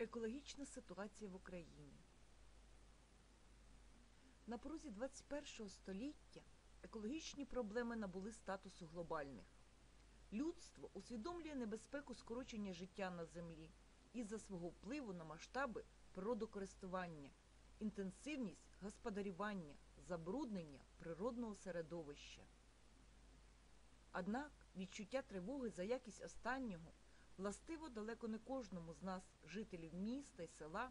Екологічна ситуація в Україні. На порозі 21 століття екологічні проблеми набули статусу глобальних. Людство усвідомлює небезпеку скорочення життя на землі із-за свого впливу на масштаби природокористування, інтенсивність господарювання, забруднення природного середовища. Однак відчуття тривоги за якість останнього властиво далеко не кожному з нас, жителів міста й села,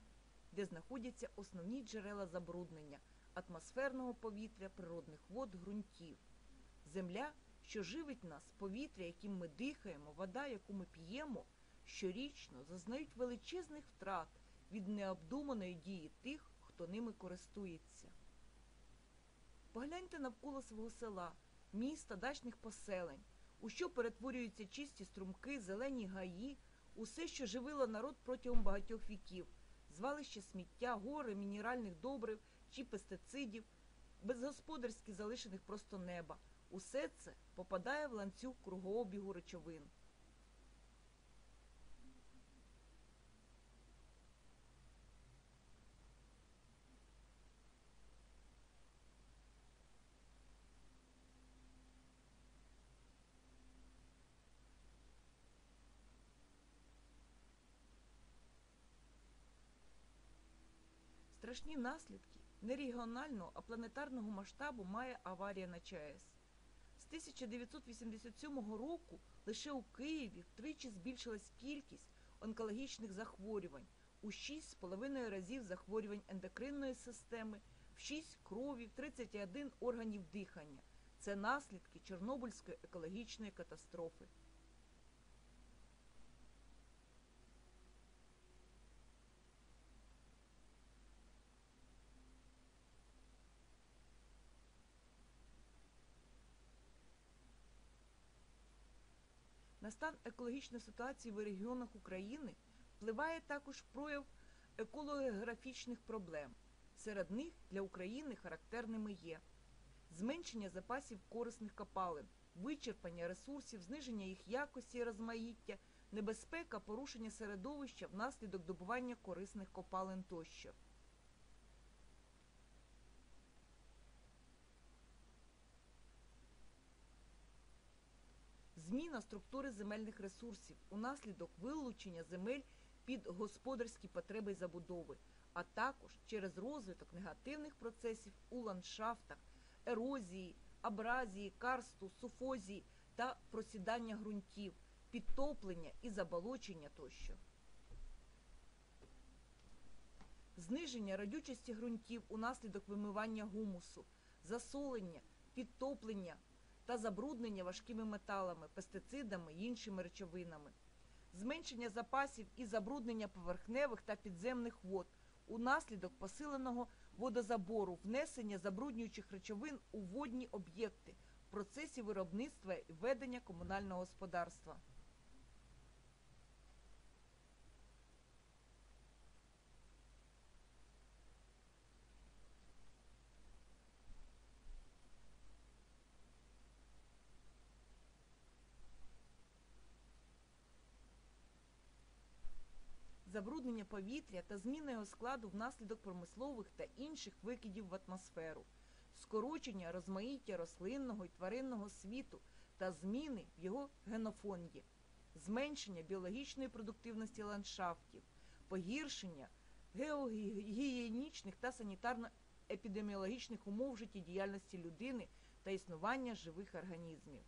де знаходяться основні джерела забруднення атмосферного повітря, природних вод, ґрунтів. Земля, що живить нас, повітря, яким ми дихаємо, вода, яку ми п'ємо, щорічно зазнають величезних втрат від необдуманої дії тих, хто ними користується. Погляньте навколо свого села, міста, дачних поселень, у що перетворюються чисті струмки, зелені гаї, усе, що живило народ протягом багатьох віків, звалище сміття, гори, мінеральних добрив чи пестицидів, безгосподарськи залишених просто неба. Усе це попадає в ланцюг кругообігу речовин. Страшні наслідки не регіонального, а планетарного масштабу має аварія на ЧАЕС. З 1987 року лише у Києві втричі збільшилась кількість онкологічних захворювань у 6,5 разів захворювань ендокринної системи, в 6 крові, в 31 органів дихання. Це наслідки Чорнобильської екологічної катастрофи. На стан екологічної ситуації в регіонах України впливає також прояв екологографічних проблем. Серед них для України характерними є зменшення запасів корисних копалин, вичерпання ресурсів, зниження їх якості і розмаїття, небезпека порушення середовища внаслідок добування корисних копалин тощо. Зміна структури земельних ресурсів унаслідок вилучення земель під господарські потреби забудови, а також через розвиток негативних процесів у ландшафтах, ерозії, абразії, карсту, суфозії та просідання ґрунтів, підтоплення і заболочення тощо. Зниження родючості ґрунтів унаслідок вимивання гумусу, засолення, підтоплення та забруднення важкими металами, пестицидами і іншими речовинами, зменшення запасів і забруднення поверхневих та підземних вод унаслідок посиленого водозабору, внесення забруднюючих речовин у водні об'єкти в процесі виробництва і ведення комунального господарства. Забруднення повітря та зміна його складу внаслідок промислових та інших викидів в атмосферу, скорочення розмаїття рослинного і тваринного світу та зміни в його генофонді, зменшення біологічної продуктивності ландшафтів, погіршення геогігієнічних та санітарно-епідеміологічних умов життєдіяльності людини та існування живих організмів.